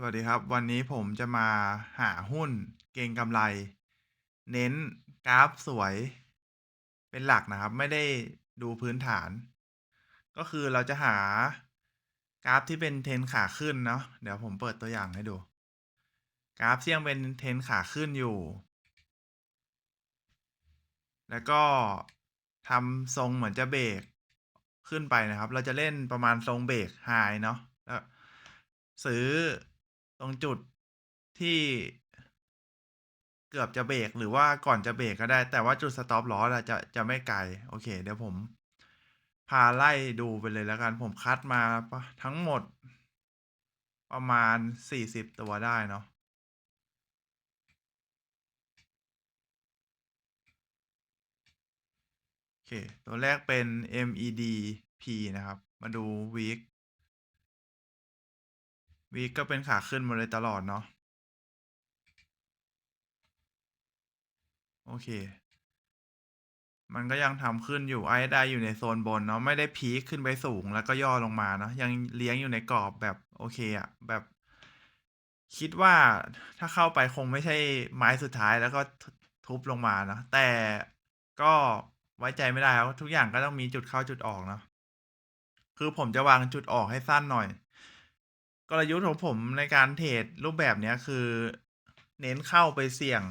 สวัสดีครับ วันนี้ผมจะมาหาหุ้นเก็งกำไร เน้นกราฟสวย เป็นหลักนะครับ ไม่ได้ดูพื้นฐาน ก็คือเราจะหากราฟที่เป็นเทนขาขึ้นเนาะเดี๋ยวผมเปิดตัวอย่างให้ดู กราฟที่ยังเป็นเทนขาขึ้นอยู่ แล้วก็ทำทรงเหมือนจะเบรกขึ้นไปนะครับ เราจะเล่นประมาณทรงเบรกไฮเนาะแล้วซื้อ ตรงจุดที่เกือบจะเบรกหรือว่าก่อนจะเบรกก็ได้ แต่ว่าจุดสต็อปลอสอจะจะไม่ไกล โอเค เดี๋ยวผม พาไล่ดูไปเลยแล้วกัน ผมคัดมาทั้งหมด ประมาณ40ตัวได้เนาะโอเค ตัวแรกเป็น MEDP นะครับ มาดู week week ก็เป็นขาขึ้นมาเลยตลอดเนาะโอเค มันก็ยังทำขึ้นอยู่ RSI อยู่ในโซนบนเนาะไม่ได้พีคขึ้นไปสูงแล้วก็ย่อลงมาเนาะยังเลี้ยงอยู่ในกรอบแบบโอเคอะแบบ คิดว่าถ้าเข้าไปคงไม่ใช่ไม้สุดท้ายแล้วก็ทุทุบลงมาเนาะแต่ก็ไว้ใจไม่ได้ครับทุกอย่างก็ต้องมีจุดเข้าจุดออกเนาะคือผมจะวางจุดออกให้สั้นหน่อย กลยุทธ์ของผมในการเทรดรูปแบบเนี้ยคือ เน้นเข้าไปเสี่ยง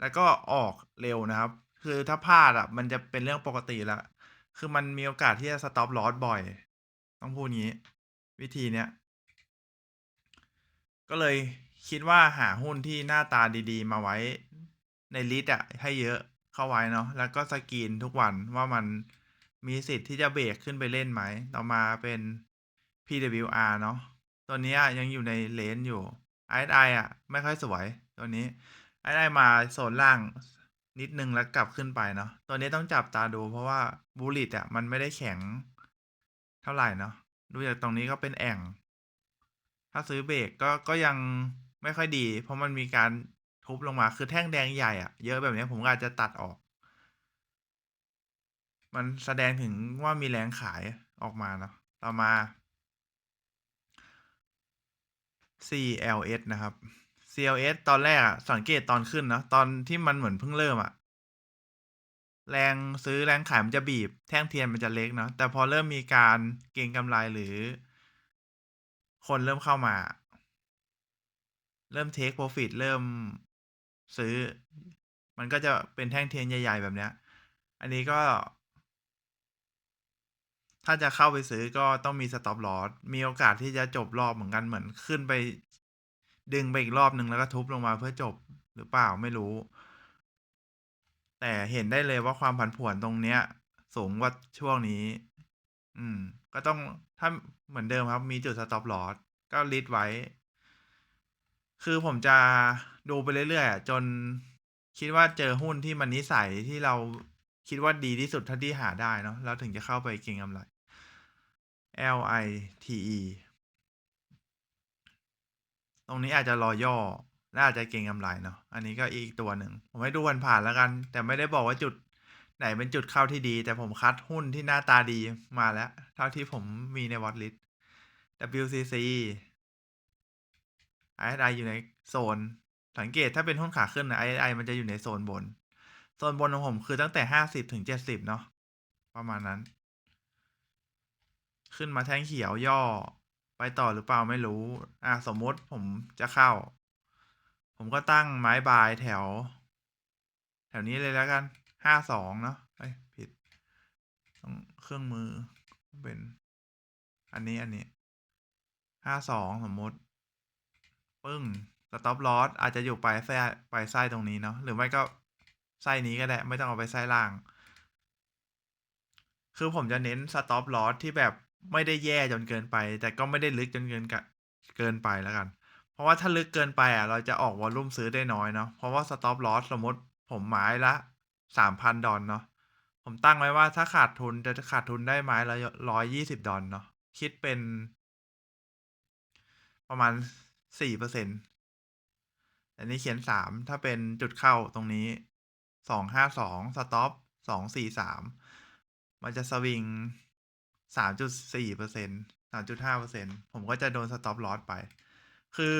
แล้วก็ออกเร็วนะครับ คือถ้าพลาดอะ มันจะเป็นเรื่องปกติแล้วคือมันมีโอกาสที่จะ stop loss บ่อย ต้องพูดงี้ วิธีเนี้ย ก็เลยคิดว่าหาหุ้นที่หน้าตาดีๆ มาไว้ในลิสต์อะให้เยอะเข้าไว้เนาะแล้วก็สกรีนทุกวันว่ามันมีสิทธิ์ที่จะเบรกขึ้นไปเล่นไหม ต่อมาเป็น PWR เนาะ ตัวนี้ยังอยู่ในเลนอยู่ RSI อะ ไม่ค่อยสวย ตัวนี้ RSI มาโซนล่างนิดนึงแล้วกลับขึ้นไปเนาะ ตัวนี้ต้องจับตาดูเพราะว่า Bullish อะมันไม่ได้แข็งเท่าไหร่เนาะ ดูจากตรงนี้ก็เป็นแอ่ง ถ้าซื้อเบรกก็ก็ยังไม่ค่อยดี เพราะมันมีการทุบลงมาคือแท่งแดงใหญ่อะเยอะแบบนี้ผมอาจจะตัดออก มันแสดงถึงว่ามีแรงขายออกมาเนาะต่อมา CLS นะครับ CLS ตอนแรกอะสังเกตตอนขึ้นเนาะตอนที่มันเหมือนเพิ่งเริ่มอะแรงซื้อแรงขายมันจะบีบ แท่งเทียนมันจะเล็กเนาะแต่พอเริ่มมีการเก็งกำไรหรือ คนเริ่มเข้ามา เริ่ม take profit เริ่มซื้อ มันก็จะเป็นแท่งเทียนใหญ่ ๆ แบบเนี้ย อันนี้ก็ ถ้าจะเข้าไปซื้อก็ต้องมี stop loss มีโอกาสที่จะจบรอบเหมือนกันเหมือนขึ้นไป ดึงไปอีกรอบหนึ่งแล้วก็ทุบลงมาเพื่อจบหรือเปล่าไม่รู้ แต่เห็นได้เลยว่าความผันผวนตรงเนี้ย สูงกว่าช่วงนี้ อืม ก็ต้องถ้าเหมือนเดิมครับ มีจุด stop loss ก็ลิสต์ไว้ คือผมจะดูไปเรื่อยๆจนคิดว่าเจอหุ้นที่มันนิสัยที่เราคิดว่าดีที่สุดเท่าที่หาได้เนาะเราถึงจะเข้าไปเก็งกำไร LITE ตรงนี้อาจจะรอย่อ และอาจจะเก็งกำไรเนาะ อันนี้ก็อีกตัวหนึ่ง ผมให้ดูวันผ่านแล้วกัน แต่ไม่ได้บอกว่าจุดไหนเป็นจุดเข้าที่ดี แต่ผมคัดหุ้นที่หน้าตาดีมาแล้ว เท่าที่ผมมีใน watch list WCC RSI อยู่ในโซน สังเกตถ้าเป็นหุ้นขาขึ้นอะ RSI มันจะอยู่ในโซนบน โซนบนของผมคือตั้งแต่50ถึง70เนาะประมาณนั้น ขึ้นมาแท่งเขียวย่อ ไปต่อหรือเปล่าไม่รู้อาสมมติผมจะเข้า ผมก็ตั้งไม้บายแถว แถวนี้เลยแล้วกัน52เนาะเอ๊ยผิดต้องเครื่องมือเป็น อันนี้อันนี้52สองสมมติ ปึ้ง stop loss อาจจะอยู่ปลายแส้ปลายไส้ตรงนี้เนาะหรือไม่ก็ไส้นี้ก็ได้ ไม่ต้องเอาไปไส้ล่าง คือผมจะเน้น stop loss ที่แบบ ไม่ได้แย่จนเกินไป แต่ก็ไม่ได้ลึกจนเกินกะเกินไปแล้วกัน เพราะว่าถ้าลึกเกินไปอะ เราจะออกวอลลุ่มซื้อได้น้อยเนาะเพราะว่า stop loss สมมติผมไม้ละ3,000ดอลเนาะผมตั้งไว้ว่าถ้าขาดทุนจะขาดทุนได้ไม้ละ120ดอลเนาะคิดเป็น ประมาณ4%อันนี้เขียน3ถ้าเป็นจุดเข้าตรงนี้252สองสต็อป243มันจะสวิง 3.4% 3.5%ผมก็จะโดน stop loss ไป คือ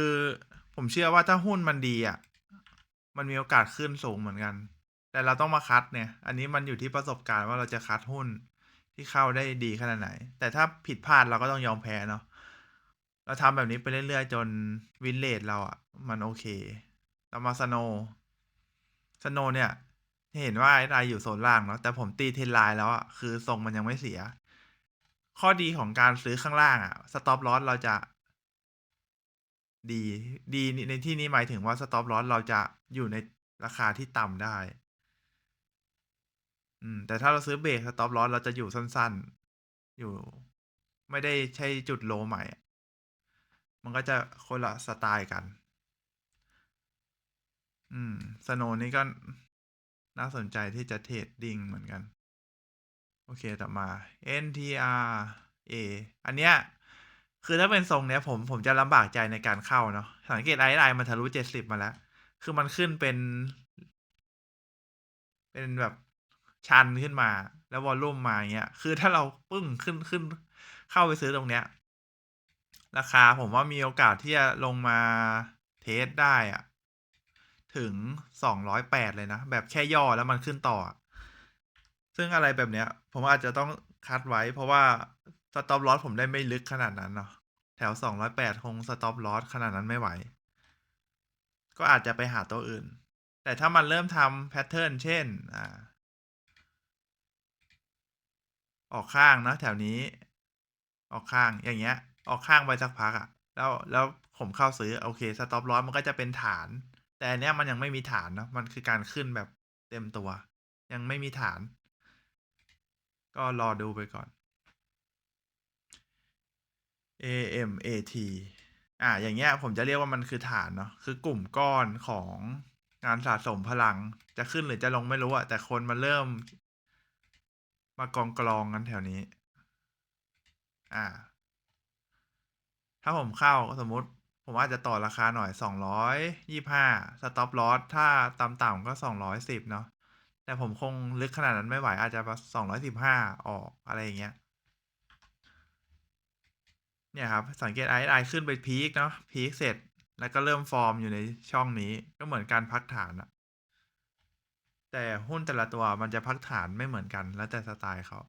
ผมเชื่อว่าถ้าหุ้นมันดีอะ มันมีโอกาสขึ้นสูงเหมือนกัน แต่เราต้องมาคัดเนี่ย อันนี้มันอยู่ที่ประสบการณ์ว่าเราจะคัดหุ้นที่เข้าได้ดีขนาดไหน แต่ถ้าผิดพลาดเราก็ต้องยอมแพ้เนาะ เราทำแบบนี้ไปเรื่อยๆ จนวินเลทเราอะมันโอเค เรามาสโนสโนเนี่ยเห็นว่าไอ้รายอยู่โซนล่างเนาะแต่ผมตีเทนไลน์แล้วอะคือทรงมันยังไม่เสีย ข้อดีของการซื้อข้างล่างอะสต็อปลอสเราจะ ดีดีในที่นี้หมายถึงว่าสต็อปลอสเราจะอยู่ในราคาที่ต่ำได้ อืม แต่ถ้าเราซื้อเบรกสต็อปลอสเราจะอยู่สั้น ๆ อยู่ ไม่ได้ใช่จุดโลใหม่ มันก็จะคนละสไตล์กัน อืม สโนนี่ก็น่าสนใจที่จะเทรดดิ้งเหมือนกัน โอเคต่อมา NTRA อันเนี้ยคือถ้าเป็นทรงเนี้ยผมผมจะลำบากใจในการเข้าเนาะสังเกต RSI มันทะลุ70มาแล้ว คือมันขึ้นเป็น เป็นแบบชันขึ้นมา แล้ววอลลุ่มมาอย่างเงี้ย คือถ้าเราปึ้งขึ้นขึ้น เข้าไปซื้อตรงเนี้ย ราคาผมว่ามีโอกาสที่จะลงมาเทสได้อะถึง208เลยนะ แบบแค่ย่อแล้วมันขึ้นต่อ ซึ่งอะไรแบบเนี้ย ผมอาจจะต้องคัดไว้ เพราะว่าสต็อปลอสผมได้ไม่ลึกขนาดนั้นเนาะแถว208คงสต็อปลอสขนาดนั้นไม่ไหว ก็อาจจะไปหาตัวอื่น แต่ถ้ามันเริ่มทำแพตเทิร์นเช่น อ่า ออกข้างเนาะแถวนี้ ออกข้างอย่างเงี้ย ออกข้างไปสักพักอะแล้วแล้วผมเข้าซื้อ โอเคสต็อปลอสมันก็จะเป็นฐาน แต่อันเนี้ยมันยังไม่มีฐานเนาะมันคือการขึ้นแบบเต็มตัว ยังไม่มีฐาน ก็รอดูไปก่อน AMAT อ่าอย่างเงี้ยผมจะเรียกว่ามันคือฐานเนาะคือกลุ่มก้อนของการสะสมพลังจะขึ้นหรือจะลงไม่รู้อะแต่คนมันเริ่ม มากองกองกันแถวนี้ อ่า ถ้าผมเข้าสมมติ ผมอาจจะต่อราคาหน่อย225สต็อปลอสถ้าต่ำๆก็210เนาะ แต่ผมคงลึกขนาดนั้นไม่ไหว อาจจะแบบ215ออกอะไรอย่างเงี้ย เนี่ยครับ สังเกต RSI ขึ้นไปพีกเนาะพีกเสร็จแล้วก็เริ่มฟอร์มอยู่ในช่องนี้ก็เหมือนการพักฐานอะแต่หุ้นแต่ละตัวมันจะพักฐานไม่เหมือนกันแล้วแต่สไตล์เขา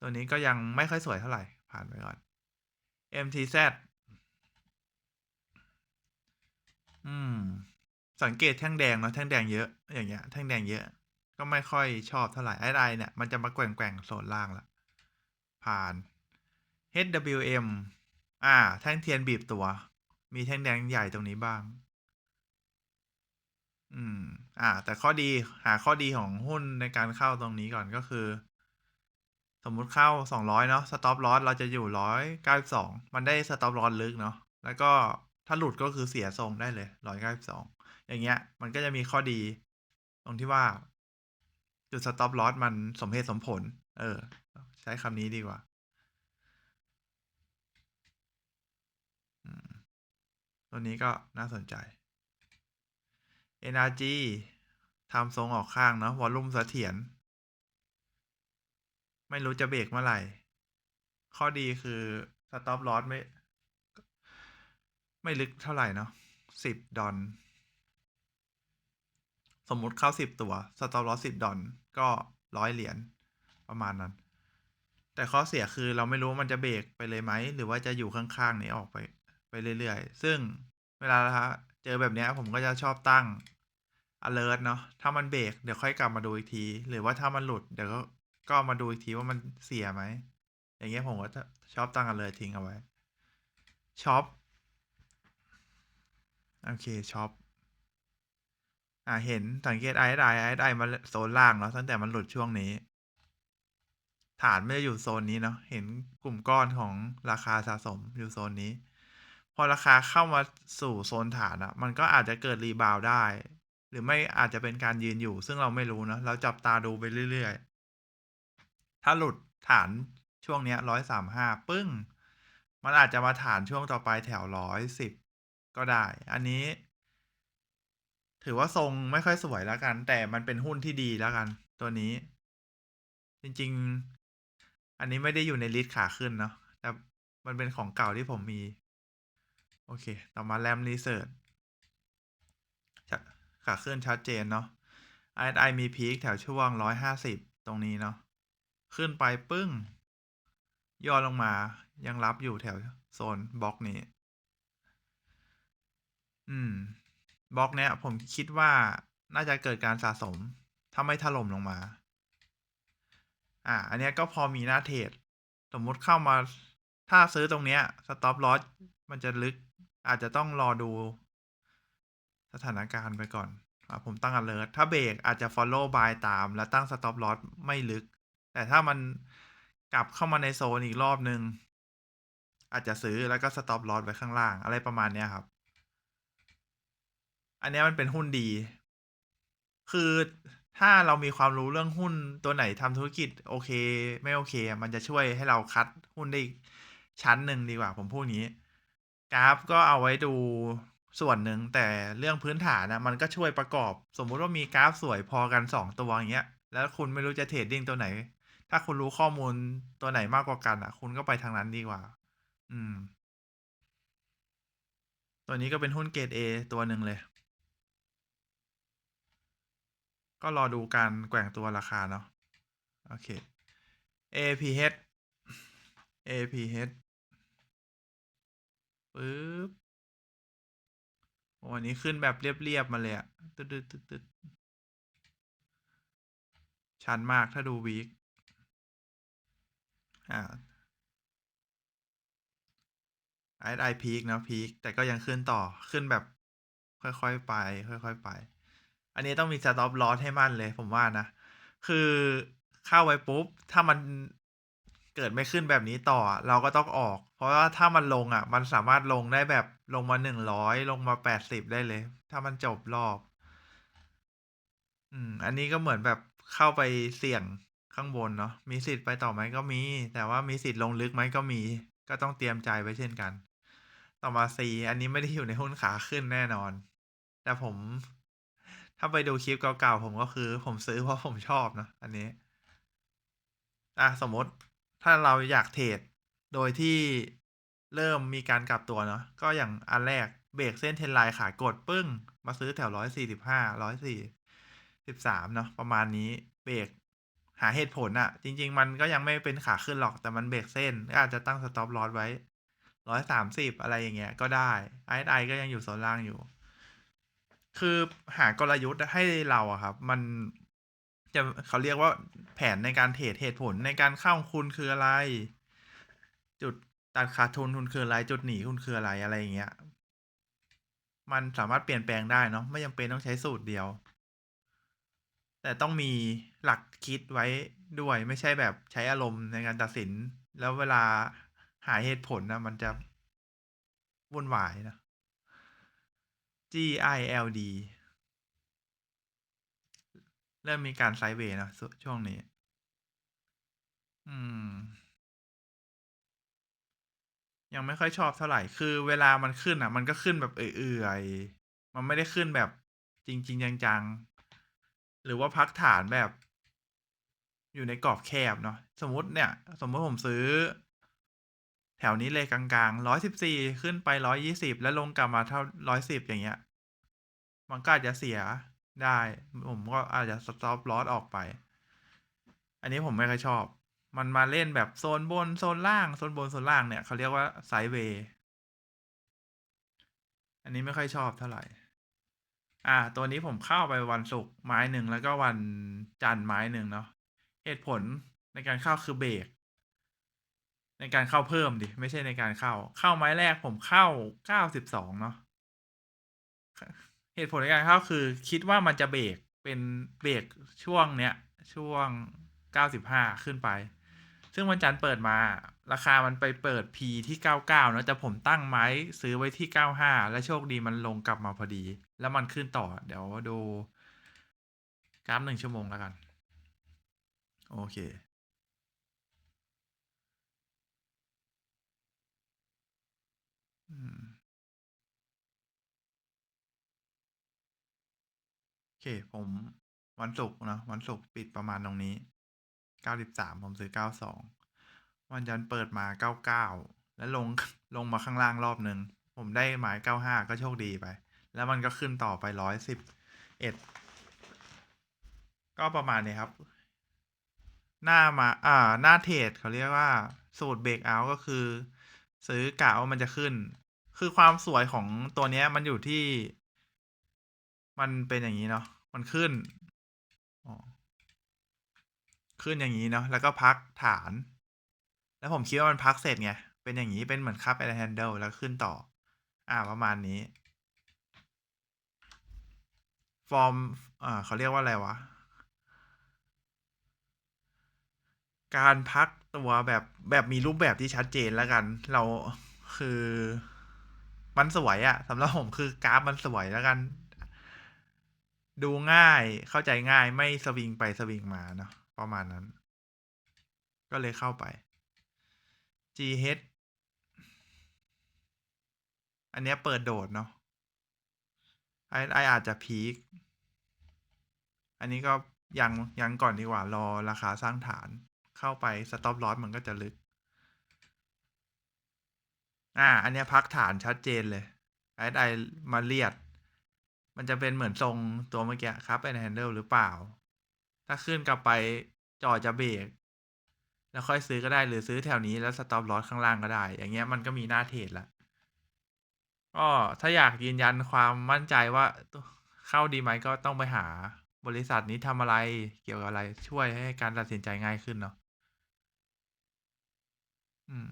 ตัวนี้ก็ยังไม่ค่อยสวยเท่าไหร่ ผ่านไปก่อน MTZ อืม สังเกตแท่งแดงเนาะแท่งแดงเยอะ อย่างเงี้ยแท่งแดงเยอะ ก็ไม่ค่อยชอบเท่าไหร RSI เนี่ย มันจะมาแกว่งๆโซนล่างแล้วผ่าน HWM อ่า แท่งเทียนบีบตัว มีแท่งแดงใหญ่ตรงนี้บ้าง อืม อ่า แต่ข้อดีหาข้อดีของหุ้นในการเข้าตรงนี้ก่อนก็คือ สมมุติเข้า200เนาะสต็อปลอสเราจะอยู่192มันได้สต็อปลอสลึกเนาะแล้วก็ถ้าหลุดก็คือเสียทรงได้เลย192อย่าง อย่างเงี้ย มันก็จะมีข้อดี ตรงที่ว่า จุดสต็อปลอสมันสมเหตุสมผล เออ ใช้คำนี้ดีกว่าตัวนี้ก็น่าสนใจ NRG ทำทรงออกข้างเนาะวอลลุ่มเสถียรไม่รู้จะเบรกเมื่อไหร่ ข้อดีคือสต็อปลอสไม่ ไม่ลึกเท่าไหร่เนาะ10ดอล สมมุติเข้า10ตัวสต็อปลอส10ดอลก็100เหรียญประมาณนั้น แต่ข้อเสียคือเราไม่รู้ว่ามันจะเบรกไปเลยไหม หรือว่าจะอยู่ข้างๆนี้ออกไปไปเรื่อยๆ ซึ่งเวลาเจอแบบเนี้ยผมก็จะชอบตั้งอะเลิร์ตเนาะถ้ามันเบรกเดี๋ยวค่อยกลับมาดูอีกที หรือว่าถ้ามันหลุดเดี๋ยวก็ก็มาดูอีกทีว่ามันเสียไหม อย่างเงี้ยผมก็ชอบตั้งอะเลิร์ตทิ้งเอาไว้ช็อปโอเคช็อป อ่าเห็นสังเกต RSI RSI มาโซนล่างเนาะตั้งแต่มันหลุดช่วงนี้ ฐานไม่ได้อยู่โซนนี้เนาะเห็นกลุ่มก้อนของราคาสะสมอยู่โซนนี้ พอราคาเข้ามาสู่โซนฐานอะมันก็อาจจะเกิดรีบาวได้ หรือไม่อาจจะเป็นการยืนอยู่ ซึ่งเราไม่รู้เนาะเราจับตาดูไปเรื่อยๆ ถ้าหลุดฐานช่วงเนี้ย135ปึ้ง มันอาจจะมาฐานช่วงต่อไปแถว110ก็ได้ อันนี้ ถือว่าทรงไม่ค่อยสวยแล้วกัน แต่มันเป็นหุ้นที่ดีแล้วกัน ตัวนี้ จริง ๆ อันนี้ไม่ได้อยู่ในลิสต์ขาขึ้นเนาะแต่มันเป็นของเก่าที่ผมมี โอเค ต่อมา RAM Research ชขาขึ้นชัดเจนเนาะ RSI มีพีคแถวช่วง 150 ตรงนี้เนาะ ขึ้นไปปึ้ง ย่อลงมา ยังรับอยู่แถวโซนบล็อกนี้ อืม บล็อกเนี้ย ผมคิดว่าน่าจะเกิดการสะสมถ้าไม่ถล่มลงมา อ่า อันเนี้ยก็พอมีหน้าเทรดสมมุติเข้ามา ถ้าซื้อตรงเนี้ย Stop Loss มันจะลึก อาจจะต้องรอดู สถานการณ์ไปก่อนอ่าผมตั้ง alert ถ้าเบรกอาจจะ follow buy ตาม แล้วตั้ง Stop Loss ไม่ลึก แต่ถ้ามันกลับเข้ามาในโซนอีกรอบหนึ่งอาจจะซื้อแล้วก็ Stop Loss ไว้ข้างล่าง อะไรประมาณเนี้ยครับ อันนี้มันเป็นหุ้นดี คือถ้าเรามีความรู้เรื่องหุ้นตัวไหนทำธุรกิจโอเค ไม่โอเค มันจะช่วยให้เราคัดหุ้นได้ชั้นหนึ่งดีกว่า ผมพูดงี้กราฟก็เอาไว้ดูส่วนหนึ่งแต่เรื่องพื้นฐานนะมันก็ช่วยประกอบ สมมุติว่ามีกราฟสวยพอกัน2ตัวอย่างเงี้ย แล้วคุณไม่รู้จะเทรดดิ้งตัวไหน ถ้าคุณรู้ข้อมูลตัวไหนมากกว่ากันอะ คุณก็ไปทางนั้นดีกว่า อืม ตัวนี้ก็เป็นหุ้นเกรด A ตัวหนึ่งเลย ก็รอดูการแกว่งตัวราคาเนาะโอเค APH APH ปึ๊บโอ้อันนี้ขึ้นแบบเรียบ ๆ มาเลยอะตึ๊ดๆๆๆชันมากถ้าดู week อ่า RSI พีกเนาะพีกแต่ก็ยังขึ้นต่อขึ้นแบบ ค่อย ๆ ไป ค่อย ๆ ไป อันนี้ต้องมี Stop Loss ให้มั่นเลย ผมว่านะ คือเข้าไปปุ๊บ ถ้ามันเกิดไม่ขึ้นแบบนี้ต่อ เราก็ต้องออก เพราะว่าถ้ามันลงอะ มันสามารถลงได้แบบลงมา100ลงมา80ได้เลย ถ้ามันจบรอบ อืม อันนี้ก็เหมือนแบบเข้าไปเสี่ยงข้างบนเนาะมีสิทธิ์ไปต่อไหม?ก็มี แต่ว่ามีสิทธิ์ลงลึกไหม?ก็มี ก็ต้องเตรียมใจไว้เช่นกัน ต่อมา C อันนี้ไม่ได้อยู่ในหุ้นขาขึ้นแน่นอน แต่ผม ถ้าไปดูคลิปเก่าๆผมก็คือ ผมซื้อเพราะผมชอบเนาะอันนี้ อะสมมติถ้าเราอยากเทรดโดยที่เริ่มมีการกลับตัวเนาะก็อย่างอันแรกเบรกเส้น Trend Line ขายกดปึ้ง มาซื้อแถว145 143เนาะประมาณนี้เบรกหาเหตุผลน่ะจริง ๆ มันก็ยังไม่เป็นขาขึ้นหรอกแต่มันเบรกเส้นก็อาจจะตั้ง Stop Loss ไว้130อะไรอย่างเงี้ยก็ได้ RSI ก็ยังอยู่โซนล่างอยู่ คือหากลยุทธ์ให้เราอะครับ มันจะเขาเรียกว่าแผนในการเทรดเหตุผลในการเข้าของคุณคืออะไร?จุดตัดขาดทุนคุณคืออะไร?จุดหนีคุณคืออะไร?อะไรอย่างเงี้ย มันสามารถเปลี่ยนแปลงได้เนาะไม่จำเป็นต้องใช้สูตรเดียว แต่ต้องมีหลักคิดไว้ด้วย ไม่ใช่แบบใช้อารมณ์ในการตัดสิน แล้วเวลาหาเหตุผลนะมันจะวุ่นวายนะ GILD เริ่มมีการไซด์เวย์นะช่วงนี้ อืม ยังไม่ค่อยชอบเท่าไหร่ คือเวลามันขึ้นน่ะ มันก็ขึ้นแบบเอื่อยๆ มันไม่ได้ขึ้นแบบจริงๆจังๆ หรือว่าพักฐานแบบ อยู่ในกรอบแคบเนาะ สมมติเนี่ย สมมติผมซื้อ ถวนี้เลยกลางๆ114ขึ้นไป120แล้วลงกลับมาเท่า110อย่างเงี้ย มันก็อาจจะเสียได้ ผมก็อาจจะ Stop Loss ออกไป อันนี้ผมไม่ค่อยชอบ มันมาเล่นแบบโซนบนโซนล่างโซนบนโซนล่างเนี่ยเขาเรียกว่าไซด์เวย์อันนี้ไม่ค่อยชอบเท่าไหร่ อ่า ตัวนี้ผมเข้าไปวันศุกร์ไม้หนึ่งแล้วก็วันจันทร์ไม้หนึ่งเนาะ เหตุผลในการเข้าคือเบรก ในการเข้าเพิ่มสิไม่ใช่ในการเข้า เข้าไม้แรกผมเข้า92เนาะเหตุผลในการเข้าคือ คิดว่ามันจะเบรกเป็นเบรกช่วงเนี้ย ช่วง95ขึ้นไป ซึ่งวันจันทร์เปิดมา ราคามันไปเปิด P ที่ 99เนาะแต่ผมตั้งไม้ซื้อไว้ที่ 95 แล้วโชคดีมันลงกลับมาพอดี แล้วมันขึ้นต่อ เดี๋ยวดูกราฟ1ชั่วโมงแล้วกัน โอเค อืม โอเค ผมวันศุกร์นะวันศุกร์ปิดประมาณตรงนี้93ผมซื้อ92วันจันทร์เปิดมา99แล้วลงลงมาข้างล่างรอบหนึ่งผมได้ไม้เก้าห้าก็โชคดีไป แล้วมันก็ขึ้นต่อไปร้อยสิบเอ็ดก็ประมาณนี้ครับ หน้ามา อ่า หน้าเทรดเขาเรียกว่า สูตรเบรกเอาก็คือ ซื้อกะว่ามันจะขึ้น คือความสวยของตัวเนี้ย มันอยู่ที่ มันเป็นอย่างนี้เนาะมันขึ้นอ๋อขึ้นอย่างนี้เนาะแล้วก็พักฐาน แล้วผมคิดว่ามันพักเสร็จไงเป็นอย่างนี้เป็นเหมือนคัพแอนด์แฮนเดิลแล้วขึ้นต่อ อ่าประมาณนี้ ฟอร์มอ่าเขาเรียกว่าอะไรวะ การพัก ตัวแบบแบบมีรูปแบบที่ชัดเจนแล้วกัน เราคือมันสวยอะสำหรับผมคือกราฟมันสวยแล้วกัน ดูง่ายเข้าใจง่ายไม่สวิงไปสวิงมาเนาะประมาณนั้น ก็เลยเข้าไป GH อันนี้เปิดโดดเนาะ RSI ออาจจะพีกอันนี้ก็ยังยังก่อนดีกว่า รอราคาสร้างฐาน เข้าไป stop loss มันก็จะลึก อ่า อันนี้พักฐานชัดเจนเลย RSI มาเลียด มันจะเป็นเหมือนทรงตัวเมื่อกี้คัพแอนแฮนเดิลหรือเปล่า ถ้าขึ้นกลับไปจ่อจะเบรกแล้วค่อยซื้อก็ได้หรือซื้อแถวนี้แล้ว stop loss ข้างล่างก็ได้ อย่างเงี้ยมันก็มีหน้าเทรดล้วก็ถ้าอยากยืนยันความมั่นใจว่าเข้าดีไหมก็ต้องไปหาบริษัทนี้ทำอะไรเกี่ยวกับอะไรช่วยให้การตัดสินใจง่ายขึ้นเนาะ อืม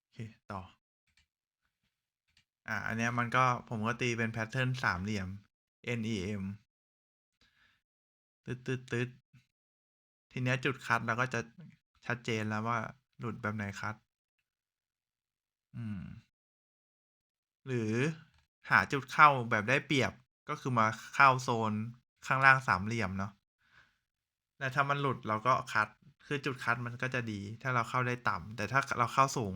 โอเค ต่อ อ่า อันเนี้ยมันก็ผมก็ตีเป็นแพตเทิร์นสามเหลี่ยม NEM ตึ๊ดๆๆทีเนี้ยจุดคัตเราก็จะชัดเจนแล้วว่าหลุดแบบไหนคัตอืม หรือหาจุดเข้าแบบได้เปรียบก็คือมาเข้าโซนข้างล่างสามเหลี่ยมเนาะ แต่ถ้ามันหลุดเราก็คัตคือจุดคัตมันก็จะดี ถ้าเราเข้าได้ต่ำแต่ถ้าเราเข้าสูง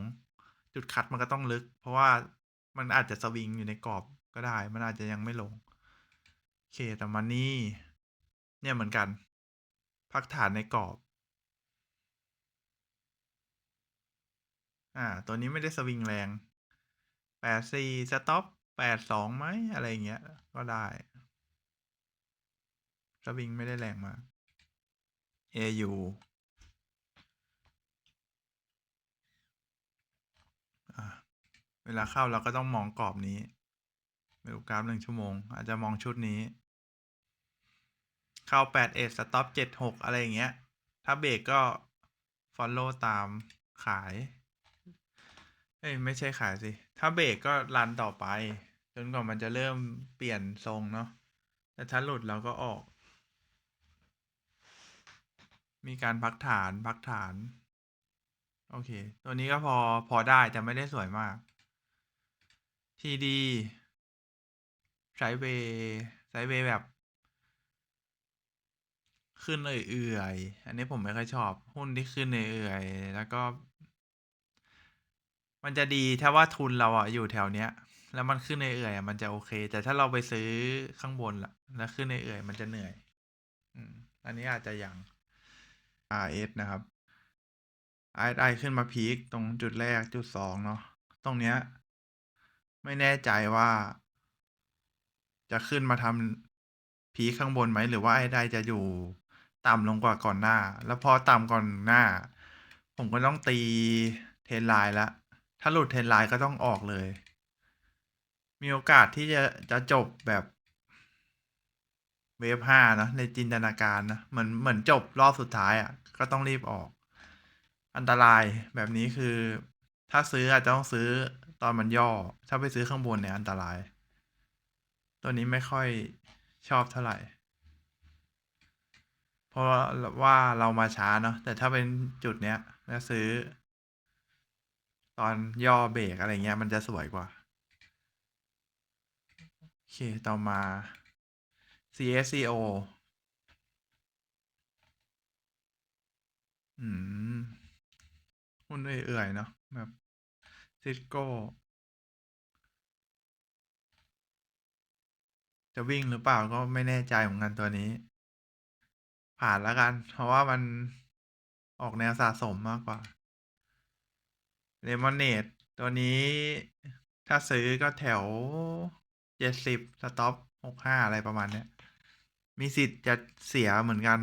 จุดคัตมันก็ต้องลึก เพราะว่ามันอาจจะสวิงอยู่ในกรอบก็ได้ มันอาจจะยังไม่ลง โอเค แต่มานี่ เนี่ยเหมือนกัน พักฐานในกรอบ อ่า ตัวนี้ไม่ได้สวิงแรง84สต็อป82ไหมอะไรอย่างเงี้ย ก็ได้ สวิงไม่ได้แรงมาก AU อ่เวลาเข้าเราก็ต้องมองกรอบนี้ไม่รู้กราฟ1ชั่วโมง อาจจะมองชุดนี้ เข้า81สต็อป76 อะไรอย่างเงี้ย ถ้าเบรกก็ฟอลโลว์ตามขาย เอ๊ยไม่ใช่ขายสิ ถ้าเบรกก็รันต่อไป จนกว่ามันจะเริ่มเปลี่ยนทรงเนาะแต่ถ้าหลุดเราก็ออก มีการพักฐานพักฐาน โอเค ตัวนี้ก็พอพอได้แต่ไม่ได้สวยมาก TD ไซเวไซเวแบบ ขึ้นเอื่อยๆอันนี้ผมไม่ค่อยชอบ หุ้นที่ขึ้นเอื่อยๆแล้วก็ มันจะดีถ้าว่าทุนเราอะอยู่แถวเนี้ย แล้วมันขึ้นเอื่อยๆมันจะโอเค แต่ถ้าเราไปซื้อข้างบนล่ะ แล้วขึ้นเอื่อยๆมันจะเหนื่อย อืมอันนี้อาจจะยัง RS นะครับ RSI ขึ้นมาพีกตรงจุดแรกจุด2เนาะตรงเนี้ย ไม่แน่ใจว่า จะขึ้นมาทำพีกข้างบนไหม หรือว่า RSI จะอยู่ต่ำลงกว่าก่อนหน้า แล้วพอต่ำก่อนหน้า ผมก็ต้องตี Trendline แล้วถ้าหลุด Trendline ก็ต้องออกเลย มีโอกาสที่จะจะจบแบบ เวฟ5เนาะในจินตนาการนะเหมือนเหมือนจบรอบสุดท้ายอะก็ต้องรีบออก อันตรายแบบนี้คือ ถ้าซื้ออาจจะต้องซื้อตอนมันย่อ ถ้าไปซื้อข้างบนเนี่ยอันตราย ตัวนี้ไม่ค่อยชอบเท่าไหร่ เพราะว่าเรามาช้าเนาะแต่ถ้าเป็นจุดเนี้ยแล้วซื้อ ตอนย่อเบรกอะไรเงี้ย มันจะสวยกว่า โอเคต่อมา CSCO อืมหุ้นเอื่อยๆเนาะแบบ Cisco จะวิ่งหรือเปล่าก็ไม่แน่ใจเหมือนกันตัวนี้ ผ่านแล้วกัน เพราะว่ามันออกแนวสะสมมากกว่า Lemonade ตัวนี้ถ้าซื้อก็แถว70สต็อป65อะไรประมาณเนี้ย มีสิทธิ์จะเสียเหมือนกัน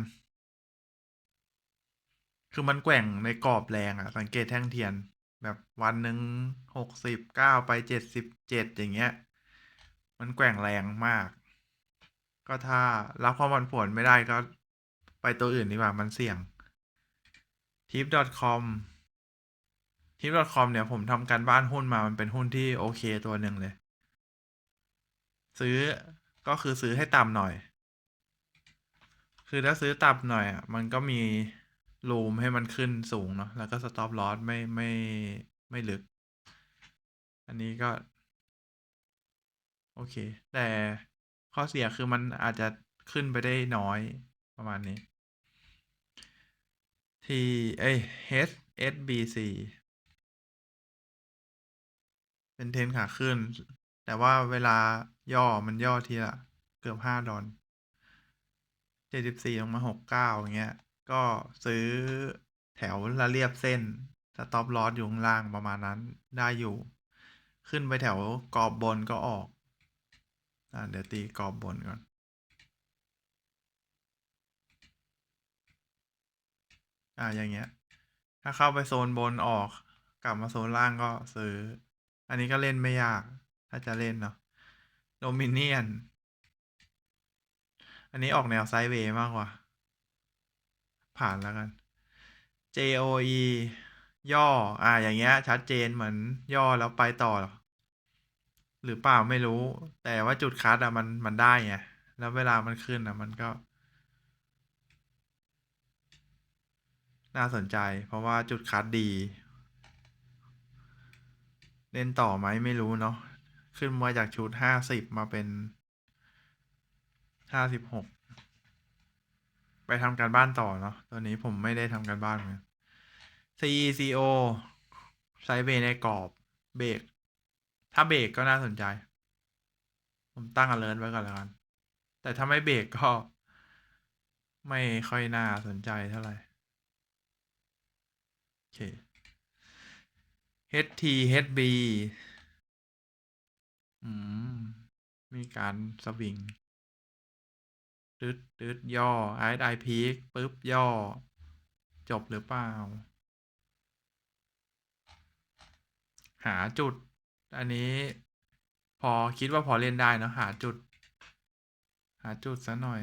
คือมันแกว่งในกรอบแรงอะสังเกตแท่งเทียน แบบวันหนึ่ง69ไป77อย่างเงี้ย มันแกว่งแรงมาก ก็ถ้ารับความผันผวนไม่ได้ก็ไปตัวอื่นดีกว่ามันเสี่ยง tip.com tip.com เนี่ยผมทำการบ้านหุ้นมามันเป็นหุ้นที่โอเคตัวหนึ่งเลย ซื้อก็คือซื้อให้ต่ำหน่อย คือถ้าซื้อต่ำหน่อยอะ มันก็มีรูมให้มันขึ้นสูงเนาะแล้วก็ stop loss ไม่ไม่ไม่ลึก อันนี้ก็ โอเค แต่ข้อเสียคือมันอาจจะขึ้นไปได้น้อยประมาณนี้ T เอ๊ย HSBC เป็นเทนขาขึ้น แต่ว่าเวลาย่อมันย่อทีละ เกือบ5ดอน ล74ลงมา69อย่างเงี้ย ก็ซื้อแถวระเรียบเส้น stop loss อยู่ข้างล่างประมาณนั้นได้อยู่ ขึ้นไปแถวกรอบบนก็ออกอ่าเดี๋ยวตีกรอบบนก่อนอ่าอย่างเงี้ย ถ้าเข้าไปโซนบนออก กลับมาโซนล่างก็ซื้อ อันนี้ก็เล่นไม่ยาก ถ้าจะเล่นเนาะ Dominion อันนี้ออกแนวไซด์เวย์มากกว่า ผ่านแล้วกัน JOE ย่อ อ่า อย่างเงี้ย ชัดเจนเหมือนย่อแล้วไปต่อ หรือเปล่าไม่รู้ แต่ว่าจุดคัดอะมันมันได้ไง แล้วเวลามันขึ้นอะมันก็ น่าสนใจ เพราะว่าจุดคัดดี เล่นต่อไหมไม่รู้เนาะ ขึ้นมาจากชุด50มาเป็น 56ไปทำการบ้านต่อเนาะตัวนี้ผมไม่ได้ทำการบ้านเหมือน CECO ไซเวย์ในกรอบเบรกถ้าเบรกก็น่าสนใจ ผมตั้ง alert ไว้ก่อนแล้วกัน แต่ถ้าไม่เบรกก็ ไม่ค่อยน่าสนใจเท่าไหร่ โอเค HTHB อืม มีการสวิง ตึ๊ดตึดย่อ RSI peak ปึ๊บ ย่อ จบหรือเปล่า หาจุด อันนี้ พอคิดว่าพอเล่นได้เนาะหาจุด หาจุดสักหน่อย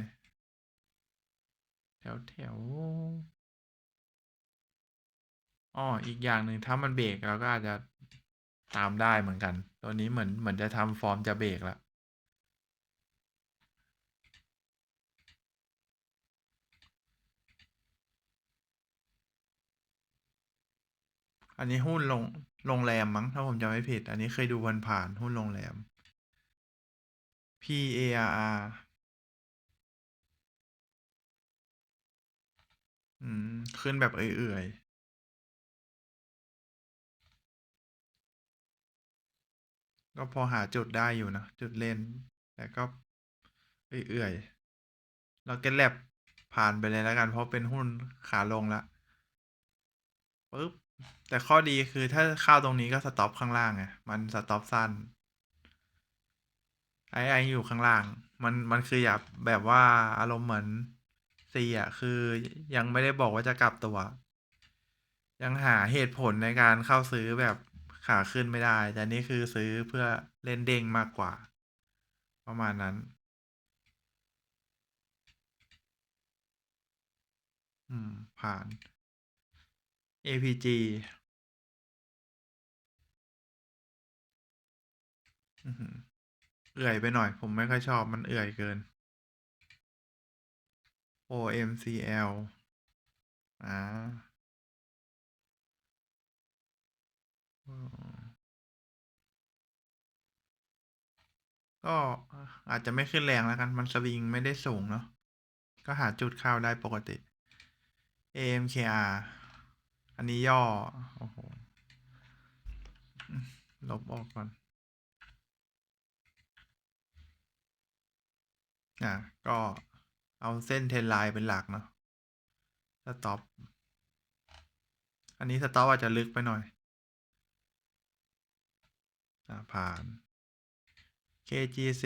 แถวแถวอ้ออีกอย่างหนึ่งถ้ามันเบรกเราก็อาจจะตามได้เหมือนกัน ตัวนี้เหมือนเหมือนจะทำฟอร์มจะเบรกแล้ว อันนี้หุ้นโรงโรงแรมมั้งถ้าผมจำไม่ผิด อันนี้เคยดูผ่านๆหุ้นโรงแรม PARR อืม ขึ้นแบบเอื่อยๆ ก็พอหาจุดได้อยู่นะ จุดเล่น แต่ก็เอื่อยๆ Rocket Lab ผ่านไปเลยแล้วกัน เพราะเป็นหุ้นขาลงล้วปึ๊บ แต่ข้อดีคือถ้าเข้าตรงนี้ก็สต็อปข้างล่างไงมันสต็อปสั้น RSI ออยู่ข้างล่าง มันมันคืออยากแบบว่าอารมณ์เหมือน C อะคือยังไม่ได้บอกว่าจะกลับตัว ยังหาเหตุผลในการเข้าซื้อแบบขาขึ้นไม่ได้ แต่นี่คือซื้อเพื่อเล่นเด้งมากกว่า ประมาณนั้น อืม ผ่าน APG อื้อฮือเอื่อยไปหน่อย ผมไม่ค่อยชอบมันเอื่อยเกิน OMCL อ่า ก็อาจจะไม่ขึ้นแรงแล้วกัน มันสวิงไม่ได้สูงเนาะ ก็หาจุดเข้าได้ปกติ AMKR อันนี้ย่อ โอ้โฮอืมลบออกก่อนอาก็เอาเส้น Trend line เป็นหลักเนาะ สต็อป อันนี้สต็อปอาจจะลึกไปหน่อยอ่าผ่าน KGC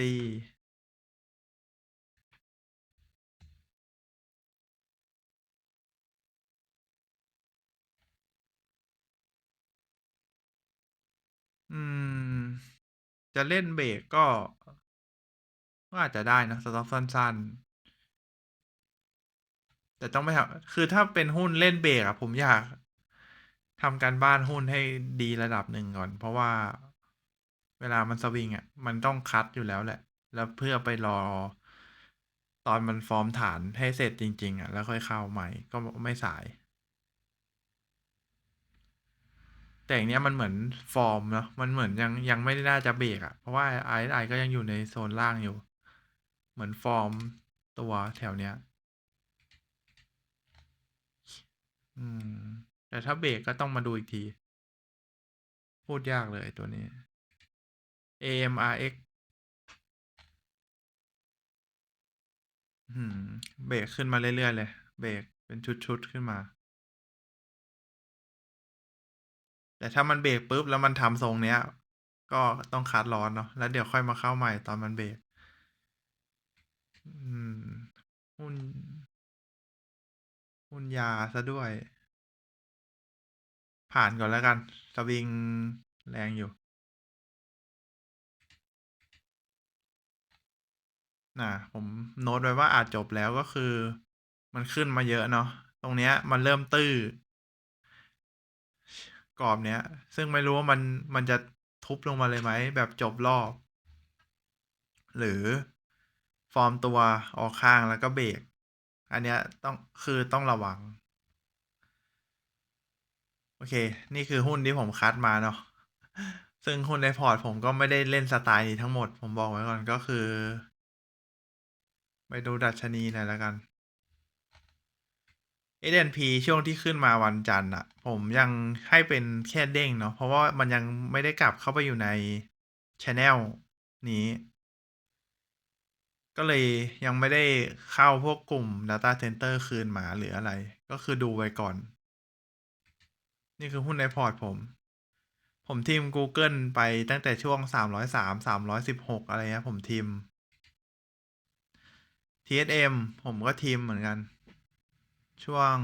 อืม จะเล่นเบรกก็ ก็อาจจะได้นะสต็อปสั้นๆ แต่ต้องไปหาคือถ้าเป็นหุ้นเล่นเบรกอะผมอยากทำการบ้านหุ้นให้ดีระดับหนึ่งก่อน เพราะว่าเวลามันสวิงอะมันต้องคัตอยู่แล้วแหละ แล้วเพื่อไปรอตอนมันฟอร์มฐานให้เสร็จจริง ๆอะแล้วค่อยเข้าใหม่ก็ไม่สาย แต่อย่างเนี้ยมันเหมือนฟอร์มเนาะมันเหมือนยังยังไม่ได้น่าจะเบรกอะเพราะว่า RSI ก็ยังอยู่ในโซนล่างอยู่ เหมือนฟอร์มตัวแถวเนี้ย อืม แต่ถ้าเบรกก็ต้องมาดูอีกที พูดยากเลยตัวนี้ AMRX เบรกขึ้นมาเรื่อยๆเลย เบรกเป็นชุดๆขึ้นมา แต่ถ้ามันเบรกปุ๊บแล้วมันทำทรงเนี้ย ก็ต้องคัตลอสเนาะแล้วเดี๋ยวค่อยมาเข้าใหม่ตอนมันเบรกอืมหุ้นหุ้นยาเสียด้วย ผ่านก่อนแล้วกันสวิงแรงอยู่น่ะผมโน้ตไว้ว่าอาจจบแล้วก็คือ มันขึ้นมาเยอะเนาะตรงเนี้ยมันเริ่มตื้อ กรอบเนี้ย ซึ่งไม่รู้ว่ามันมันจะทุบลงมาเลยไหม แบบจบรอบ หรือฟอร์มตัวออกข้างแล้วก็เบรกอันเนี้ยต้องคือต้องระวัง โอเค นี่คือหุ้นที่ผมคัดมาเนาะซึ่งหุ้นในพอร์ตผมก็ไม่ได้เล่นสไตล์นี้ทั้งหมด ผมบอกไว้ก่อนก็คือ ไปดูดัชนีหน่อยแล้วกัน S&P ช่วงที่ขึ้นมาวันจันทร์น่ะผมยังให้เป็นแค่เด้งเนาะเพราะว่ามันยังไม่ได้กลับเข้าไปอยู่ในชนเนลนี้ ก็เลยยังไม่ได้เข้าพวกกลุ่ม Data Center คืนมาหรืออะไร ก็คือดูไว้ก่อน นี่คือหุ้นในพอร์ตผม ผมทิมกูเกิลไปตั้งแต่ช่วง 303 316 อะไรเงี้ยผมทิม TSM ผมก็ทิมเหมือนกัน ช่วง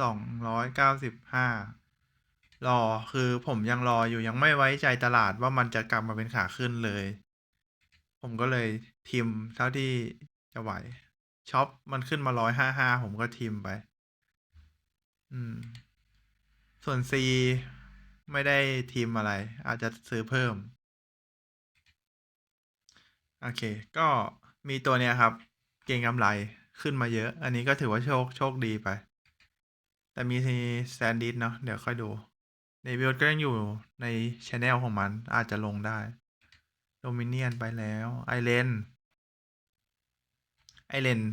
295รอคือผมยังรออยู่ยังไม่ไว้ใจตลาดว่ามันจะกลับมาเป็นขาขึ้นเลย ผมก็เลยทิมเท่าที่จะไหวช็อปมันขึ้นมา155ผมก็ทิมไป อืม ส่วน C ไม่ได้ทิมอะไร อาจจะซื้อเพิ่ม โอเค ก็มีตัวเนี้ยครับ เก็งกำไร ขึ้นมาเยอะ อันนี้ก็ถือว่าโชคโชคดีไป แต่มี SanDisk เนาะเดี๋ยวค่อยดู Nebius ก็ยังอยู่ในชนเนลของมันอาจจะลงได้ Dominion ไปแล้ว iLens iLens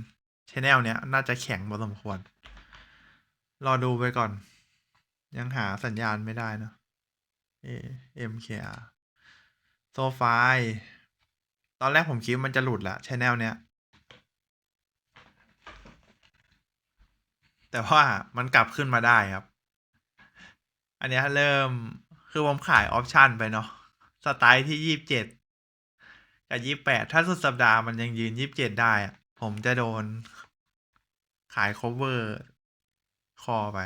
แชนเนลเนี้ยน่าจะแข็งพอสมควร รอดูไปก่อน ยังหาสัญญาณไม่ได้เนาะเอ MKR SoFi ตอนแรกผมคิดมันจะหลุดล้วแชนเนลเนี้ย แต่ว่ามันกลับขึ้นมาได้ครับ อันนี้เริ่มคือผมขายออปชันไปเนาะสไตล์ที่27กับ28ถ้าสุดสัปดาห์มันยังยืน27ได้ ผมจะโดน ขายคเวอร์คอไป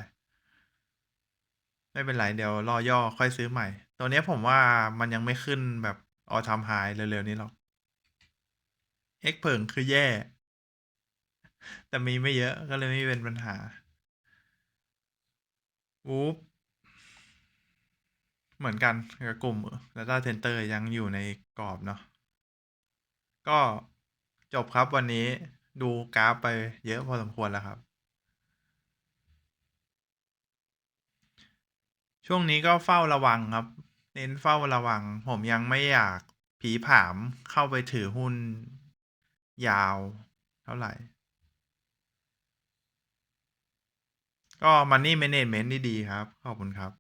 ไม่เป็นไร เดี๋ยวรอย่อค่อยซื้อใหม่ ตัวนี้ผมว่ามันยังไม่ขึ้นแบบ All Time High เร็วๆนี้หรอก X เผิงคือแย่ แต่มีไม่เยอะก็เลยไม่เป็นปัญหา WHOOP เหมือนกันกับกลุ่ม Data Center ยังอยู่ในกรอบเนาะก็จบครับวันนี้ดูกราฟไปเยอะพอสมควรแล้วครับ ช่วงนี้ก็เฝ้าระวังครับ เน้นเฝ้าระวัง ผมยังไม่อยากผีผามเข้าไปถือหุ้นยาวเท่าไหร่ ก็ Money Management นี่ดีครับ ขอบคุณครับ